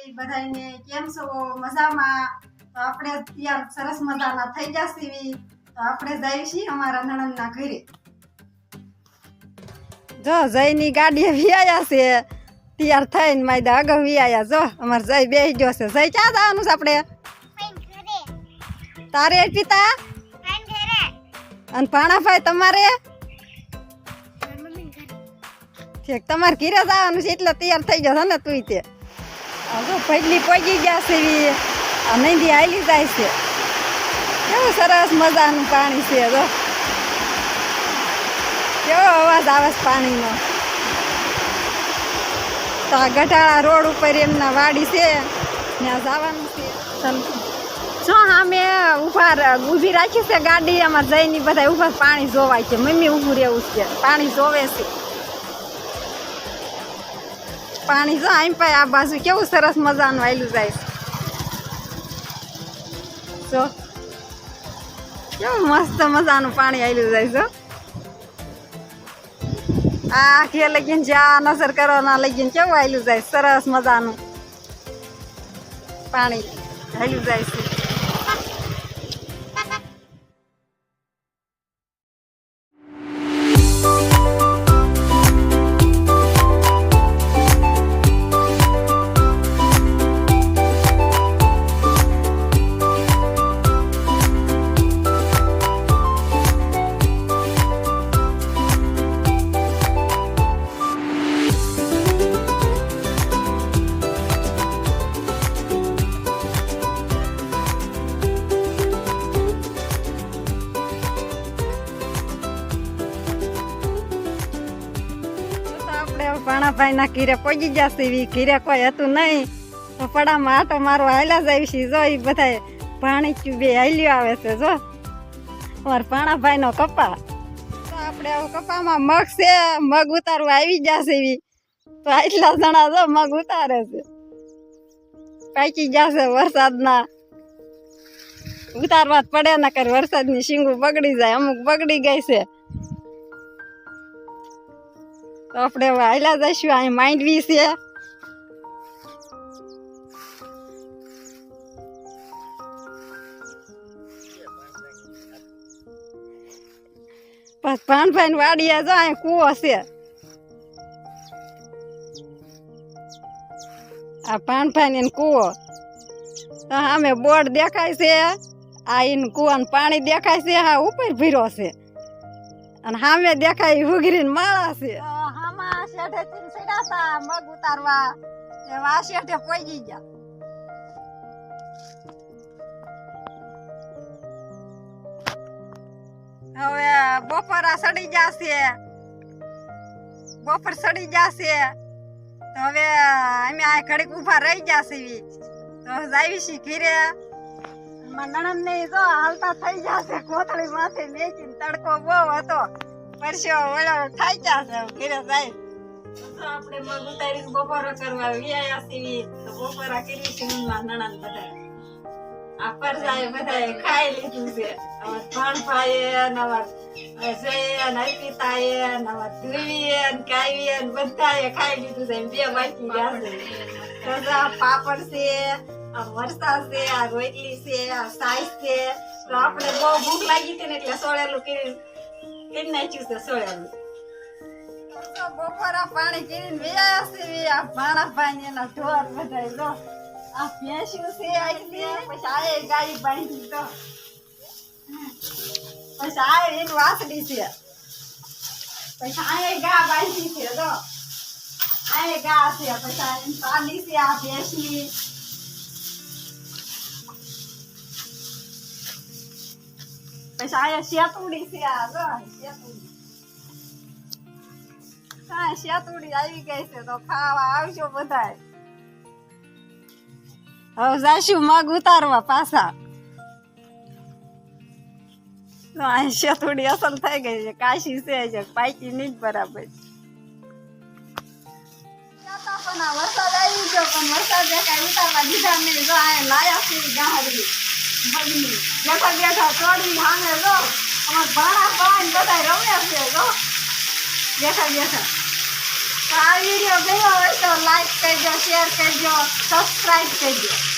માતાજી બધાને કેમ છો? મજામાં? તો આપણે તૈયાર સરસ મજાના થઈ જશે એવી તો આપણે જઈએ છીએ અમારા નણંદના ઘરે. જો જયની ગાડીએ વિયાયા છે. તૈયાર થઈને માયદા અગાઉ વિયાયા. જો અમાર જય બેસી ગયો છે. જય ક્યાં જવાનું છે આપણે? તારે પિતા? અને ભાણાભાઈ તમારે? ઠીક તમારે ઘીરે જવાનું છે એટલે તૈયાર થઈ જશે ને તું તે. આ જો પહેલી પગી ગયા છે એવી નંદી હાલી જાય છે. કેવું સરસ મજાનું પાણી છે, જો. કેવો અવાજ આવે છે પાણીનો. તો આ ગઢાળા રોડ ઉપર એમના વાડી છે, ત્યાં જવાનું છે. જો ઊભા ર- ઊભી રાખી છે ગાડી અમારે જઈને બધા ઊભા પાણી જોવાય છે. મમ્મી ઊભું રહેવું છે. પાણી જોવે છે. પાણી જો આમ પાય આ બાજુ કેવું સરસ મજાનું આવેલું જાય જો. કેવું મસ્ત મજાનું પાણી આવેલું જાય જો આ કે લગીન જ્યાં નજર કરવાના લગીન કેવું આવેલું જાય સરસ મજાનું પાણી હેલું જાય છે. આપણે ભાણાભાઈ ના કીરે પગી જશે એવી કીરે કોઈ હતું નહીં. તો પડામાં આટો મારો હાલ્યા જાય છે, જો એ બધા ભાણી બે હાલ્યો આવે છે, જો. અમારા પાણાભાઈ નો કપા. તો આપણે આવું કપામાં મગ છે, મગ ઉતારવા આવી જશે એવી તો આટલા જણા જો મગ ઉતારે છે. પાકી જશે વરસાદના. ઉતારવા જ પડે ના કરે વરસાદની શીંગું બગડી જાય, અમુક બગડી ગઈ છે. તો આપણે વાયલા જઈશું, અહીં માંડવી છે. બસ ભાનભાઈ વાડીએ જો અહીં કૂવો છે. આ ભાનભાઈ ને કૂવો. તો સામે બોર્ડ દેખાય છે, આ એને કૂવાનું પાણી દેખાય છે હા ઉપર ભીરો છે. અને સામે દેખાય ઉઘરીને માળા છે. હામાં શેઠે થી હતા, મગ ઉતારવા. એવા શેઠે પોગી ગયા. હવે બપોરા સડી જશે બપોર સડી જશે તો હવે અમે આ ઘડીક ઊભા રહી જશે. તો જાવી છી ઘીરે. નણંદ ને જો હાલતા થઈ જશે કોથળી માથે મેચીને તડકો બહુ હતો. પરસ્યો ઓલો ખાઈ જશે ઘીરે જાય. આપણે મગ ઉતારીને બપોરો કરવા વ્યાયા છીએ. તો બપોરા કરી છે બધાએ. ખાઈ લીધું છે. હવે ભણભાઈએ નવા નવા ધ્રુવીએ ને કાવીએ ને બધાએ ખાઈ લીધું છે. બે બાકી ગયા છે. પાપડ છે, આ મરસા છે, આ રોટલી છે, આ સાઈઝ છે. તો આપણે બહુ ભૂખ લાગી હતી ને એટલે સોળેલું કરી કરી પાણી કરીને આ ભાણા પાણી એના ઢોર બધા જો આ ભેંસ્યું છે છે. પછી આ ગાય બાંધી તો પછી આ એની વાસડી છે. પછી આ ગા બાંધી છે તો આ ગા છે, પછી આ એની છે, આ ભેંસી પછી આ શેતુડી છે આ જો આ શેતુડી હા શેતુડી આવી ગઈ છે તો ખાવા આવજો બધા હવે જાશું મગ ઉતારવા પાછા તો અહીં શેતુડી અસલ થઈ ગઈ છે કાશી છે જે પાકી નહીં બરાબર પણ આ વરસાદ આવી ગયો પણ વરસાદ કાંઈ ઉતારવા દીધા નહીં જો આ લાયા છે ગાહડી બેઠા બેઠા ચોડી સામે જો અમાર ભાણા પાન બધા રમે છે જો બેઠા બેઠા આ વીડિયો ગયો હોય તો લાઈક કરજો શેર કરજો સબસ્ક્રાઈબ કરજો.